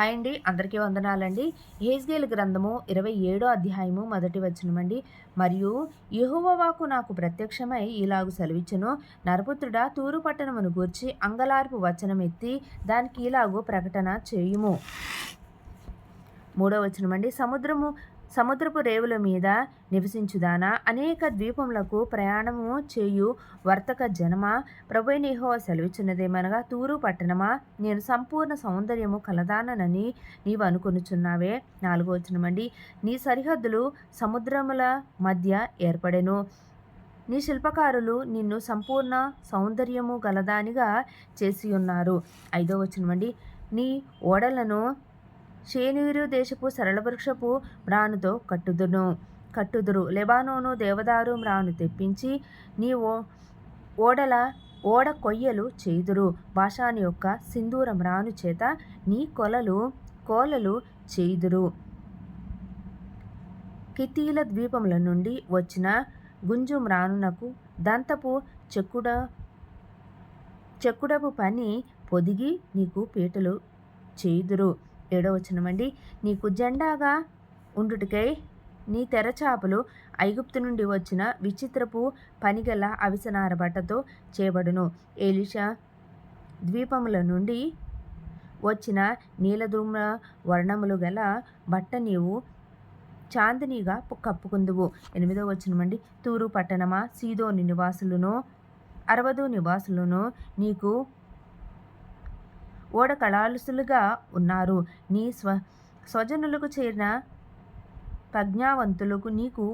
Hi అండి అందరికీ వందనాలండి. హేజ్గేల్ గ్రంథము ఇరవై ఏడో అధ్యాయము మొదటి వచనమండి. మరియు యహోవాకు నాకు ప్రత్యక్షమై ఇలాగు సెలవిచ్చను. నరపుత్రుడా తూరు పట్టణమును గూర్చి అంగలార్పు వచనం ఎత్తి దానికి ఇలాగు ప్రకటన చేయుము. మూడో వచనమండి. సముద్రము సముద్రపు రేవుల మీద నివసించుదానా? అనేక ద్వీపములకు ప్రయాణము చేయు వర్తక జనమ? ప్రభు సెలవిచ్చినదేమనగా తూరు పట్టణమా? నేను సంపూర్ణ సౌందర్యము కలదానని నీవు అనుకొనుచున్నావే. నాలుగో వచనమండి నీ సరిహద్దులు సముద్రముల మధ్య ఏర్పడెను. నీ శిల్పకారులు నిన్ను సంపూర్ణ సౌందర్యము గలదానిగా చేసి ఉన్నారు ఐదో వచనమండి నీ ఓడలను శేనీరు దేశపు సరళవృక్షపు మ్రానుతో కట్టుదును. కట్టుదురు. లెబానోను దేవదారు మ్రాను తెప్పించి నీ ఓ ఓడల ఓడ కొయ్యలు చేదురు. భాషాని యొక్క సింధూర మ్రాను చేత నీ కొలలు కోలలు చేదురు. కితీల ద్వీపముల నుండి వచ్చిన గుంజు మ్రానునకు దంతపు చెక్కుడ చెక్కుడపు పని పొదిగి నీకు పీటలు చేదురు. ఏడో వచ్చినమండి నీకు జెండాగా ఉండుటకై నీ తెరచాపలు ఐగుప్తు నుండి వచ్చిన విచిత్రపు పనిగల అవిసనార బట్టతో చేయబడును. ఏలిషా ద్వీపముల నుండి వచ్చిన నీలధూమ్ర వర్ణములు గల బట్ట నీవు చాందినీగా కప్పుకుందువు. ఎనిమిదో వచ్చినమండి తూరు పట్టణమా? సీదోని నివాసులను అరవదు నివాసులను నీకు ఓడ కళాలుసులుగా ఉన్నారు. నీ స్వ స్వజనులకు చేరిన ప్రజ్ఞావంతులకు నీకు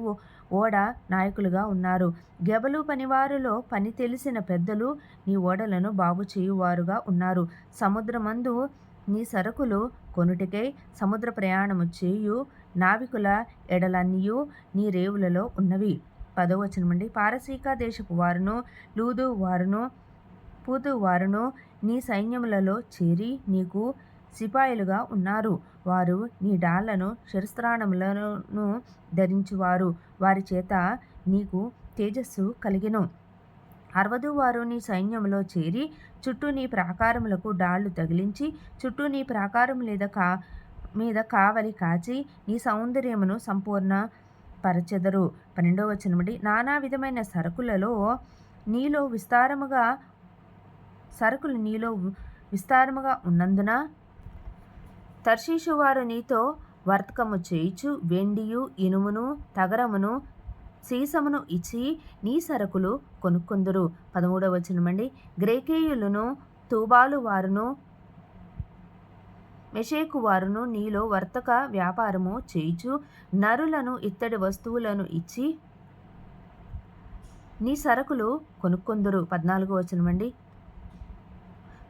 ఓడ నాయకులుగా ఉన్నారు. గెబలు పనివారిలో పని తెలిసిన పెద్దలు నీ ఓడలను బాగు చేయువారుగా ఉన్నారు. సముద్రమందు నీ సరుకులు కొనుటికై సముద్ర ప్రయాణము చేయు నావికుల ఎడలన్నీయు నీ రేవులలో ఉన్నవి. పదవచనమండి. పారసీక దేశపు వారును లూదు వారును పూతు వారును నీ సైన్యములలో చేరి నీకు సిపాయిలుగా ఉన్నారు. వారు నీ డాళ్ళను శిరస్త్రాణములను ధరించువారు. వారి చేత నీకు తేజస్సు కలిగెను. అరవదు వారు నీ సైన్యంలో చేరి చుట్టూ నీ ప్రాకారములకు డాళ్ళు తగిలించి చుట్టూ నీ ప్రాకారం లేదా కా మీద కావలి కాచి నీ సౌందర్యమును సంపూర్ణ పరచెదరు పన్నెండవ వచనముడి నానా విధమైన సరుకులలో నీలో విస్తారముగా సరుకులు నీలో విస్తారముగా ఉన్నందున తర్షీషు వారు నీతో వర్తకము చేయిచు వెండియు ఇనుమును తగరమును సీసమును ఇచ్చి నీ సరుకులు కొనుక్కుందురు. పదమూడవ వచనమండి. గ్రేకేయులను తూబాలు వారును మెషేకు వారును నీలో వర్తక వ్యాపారము చేయిచు నరులను ఇత్తడి వస్తువులను ఇచ్చి నీ సరుకులు కొనుక్కుందురు. పద్నాలుగు వచనమండి.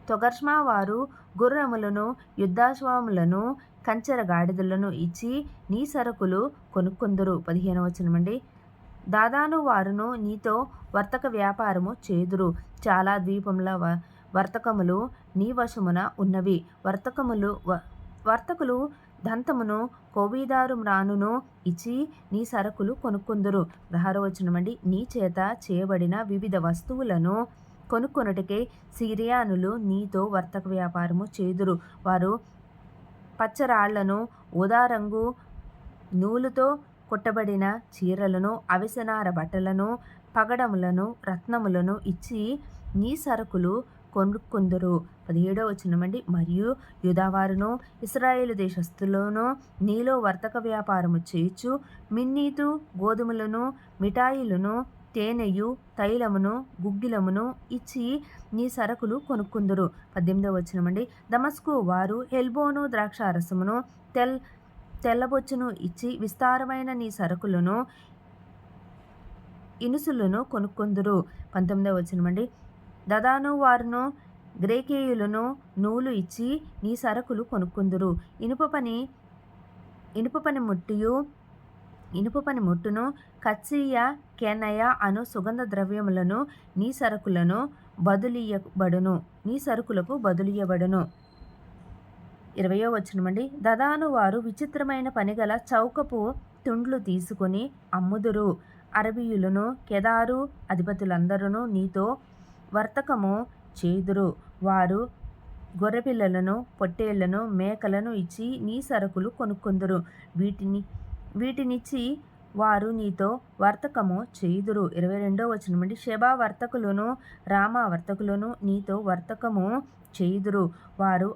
తొగర్ష్మా వారు గుర్రములను యుద్ధాశ్వములను కంచెర గాడిదలను ఇచ్చి నీ సరుకులు కొనుక్కుందరు. పదిహేను వచనమండి. దాదాను వారును నీతో వర్తక వ్యాపారము చేదురు. చాలా ద్వీపముల వర్తకములు నీ వశమున ఉన్నవి. వర్తకములు వర్తకులు దంతమును కోబీదారు మ్రానును ఇచ్చి నీ సరుకులు కొనుక్కుందురు. దహార వచనమండి. నీ చేత చేయబడిన వివిధ వస్తువులను కొనుక్కొనుటకే సిరియానులు నీతో వర్తక వ్యాపారము చేదురు. వారు పచ్చరాళ్ళను ఉదారంగు నూలుతో కుట్టబడిన చీరలను అవిసనార బట్టలను పగడములను రత్నములను ఇచ్చి నీ సరుకులు కొనుక్కుందరు. పదిహేడో వచ్చినమండి మరియు యుధావారును ఇస్రాయేల్ దేశస్థులను నీలో వర్తక వ్యాపారము చేయొచ్చు మిన్నీతు గోధుమలను మిఠాయిలను తేనెయు తైలమును గుగ్గిలమును ఇచ్చి నీ సరుకులు కొనుక్కుందురు. పద్దెనిమిదవ వచ్చినమండి దమస్కు వారు హెల్బోను ద్రాక్షారసమును తెల్ తెల్లబొచ్చును ఇచ్చి విస్తారమైన నీ సరుకులను ఇనుసులను కొనుక్కుందురు. పంతొమ్మిదవ వచ్చినమండి దదాను వారును గ్రేకేయులను నూలు ఇచ్చి నీ సరుకులు కొనుక్కుందురు. ఇనుప పని ఇనుప పని ముట్టియు ఇనుప పని ముట్టును కచ్చియ కెనయ అను సుగంధ ద్రవ్యములను నీ సరుకులను బదులియబడును నీ సరుకులకు బదులియబడును ఇరవయో వచ్చినమండి దదాను వారు విచిత్రమైన పనిగల చౌకపు తుండ్లు తీసుకుని అమ్ముదురు. అరబీయులను కెదారు అధిపతులందరూ నీతో వర్తకము చేదురు. వారు గొర్రెపిల్లలను పొట్టేళ్ళను మేకలను ఇచ్చి నీ సరుకులు కొనుక్కుందురు. వీటిని వీటినిచ్చి వారు నీతో వర్తకము చేయుదురు. ఇరవై రెండో వచనం నుండి శబా వర్తకులను రామ వర్తకులను నీతో వర్తకము చేయుదురు. వారు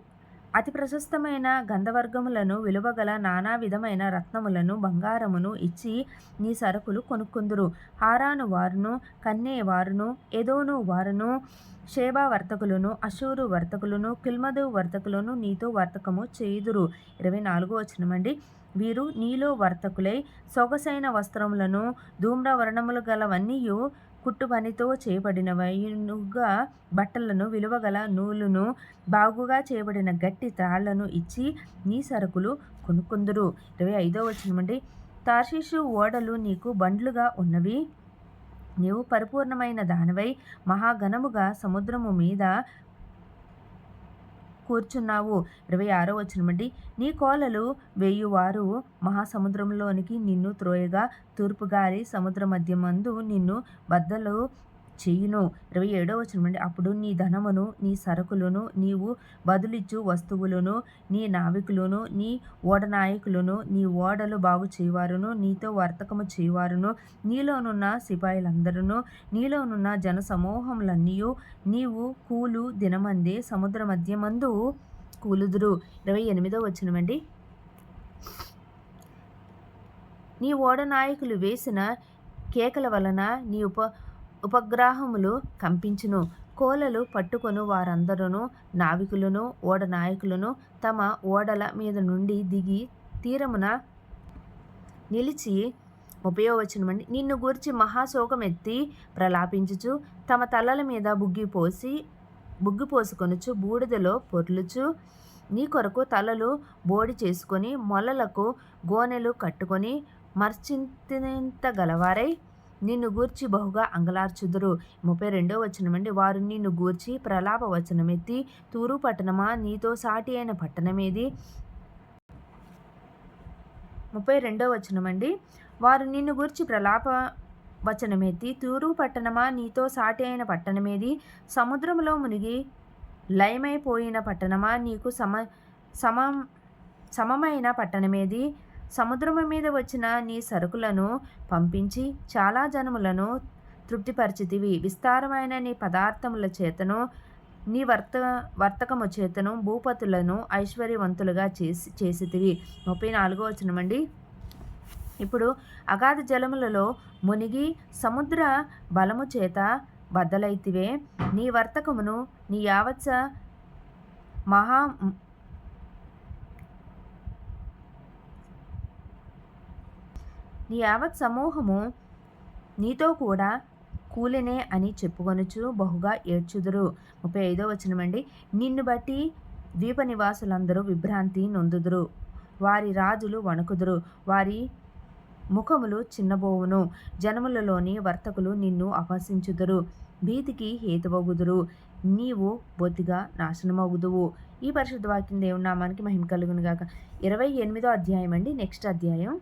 అతి ప్రశస్తమైన గంధవర్గములను విలువగల నానా విధమైన రత్నములను బంగారమును ఇచ్చి నీ సరుకులు కొనుక్కుందురు. హారాను వారును కన్నే వారును ఎదోను వారును షేబా వర్తకులను అషూరు వర్తకులను కిల్మదు వర్తకులను నీతో వర్తకము చేయుదురు. ఇరవై నాలుగు వచనమండి. వీరు నీలో వర్తకులై సొగసైన వస్త్రములను ధూమ్రవర్ణములు గలవన్నీయు కుట్టుపనితో చేయబడినవైనుగా బట్టలను విలువగల నూలును బాగుగా చేయబడిన గట్టి తాళ్ళను ఇచ్చి నీ సరుకులు కొనుక్కుందురు. ఇరవై ఐదో వచనమండి. తార్షీషు ఓడలు నీకు బండ్లుగా ఉన్నవి. నీవు పరిపూర్ణమైన దానివై మహాఘనముగా సముద్రము మీద కూర్చున్నావు. ఇరవై ఆరో వచ్చినమండి నీ కోలలు వేయువారు మహాసముద్రంలోనికి నిన్ను త్రోయగా తూర్పుగారి సముద్ర మధ్యమందు నిన్ను బద్దలు చేయును. ఇరవై ఏడో వచనమండి అప్పుడు నీ ధనమును నీ సరుకులను నీవు బదులిచ్చు వస్తువులను నీ నావికులను నీ ఓడ నాయకులను నీ ఓడలు బాగు చేయవారును నీతో వర్తకము చేయవారును నీలోనున్న సిపాయిలందరూ నీలోనున్న జన సమూహములన్నీ నీవు కూలు దినమందే సముద్ర మధ్యమందు కూలుదురు. ఇరవై ఎనిమిదో వచనమండి నీ ఓడ నాయకులు వేసిన కేకల వలన నీ ఉప ఉపగ్రహములు కంపించును. కోలలు పట్టుకొను వారందరూ నావికులను ఓడ నాయకులను తమ ఓడల మీద నుండి దిగి తీరమున నిలిచి ఉపయోగవచనమండి నిన్ను గూర్చి మహాశోకమెత్తి ప్రలాపించుచు తమ తలల మీద బుగ్గిపోసి బుగ్గిపోసుకొనుచు బూడిదలో పొర్లుచు నీ కొరకు తలలు బోడి చేసుకొని మొలలకు గోనెలు కట్టుకొని మర్చింతగలవారై గలవారై నిన్ను గూర్చి బహుగా అంగలార్చుదురు. ముప్పై రెండో వచనమండి వారు నిన్ను గూర్చి ప్రలాప వచనమెత్తి తూరు పట్టణమా నీతో సాటి అయిన పట్టణమేది? ముప్పై రెండో వచనమండి వారు నిన్ను గూర్చి ప్రలాప వచనమెత్తి తూరు పట్టణమా నీతో సాటి అయిన పట్టణమేది? సముద్రంలో మునిగి లయమైపోయిన పట్టణమా నీకు సమ సమం సమమైన పట్టణమేది? సముద్రము మీద వచ్చిన నీ సరుకులను పంపించి చాలా జనములను తృప్తిపరిచితివి. విస్తారమైన నీ పదార్థముల చేతను నీ వర్త వర్తకము చేతను భూపతులను ఐశ్వర్యవంతులుగా చేసి చేసితివి. ముప్పై నాలుగో వచనమండి. ఇప్పుడు అగాధ జలములలో మునిగి సముద్ర బలము చేత బద్దలైతివే. నీ వర్తకమును నీ యావత్స మహా నీ యావత్ సమూహము నీతో కూడా కూలినే అని చెప్పుకొనుచు బహుగా ఏడ్చుదురు. ముప్పై ఐదో వచనమండి నిన్ను బట్టి ద్వీప నివాసులందరూ విభ్రాంతి నొందుదురు. వారి రాజులు వణుకుదురు. వారి ముఖములు చిన్నబోవును. జనములలోని వర్తకులు నిన్ను అపహసించుదురు. భీతికి హేతువగుదురు. నీవు బొత్తిగా నాశనమవుదువు. ఈ పరిశుద్ధ వాక్యం దేవుని నామానికి మహిమ కలుగును గాక ఇరవై ఎనిమిదో అధ్యాయం అండి. నెక్స్ట్ అధ్యాయం.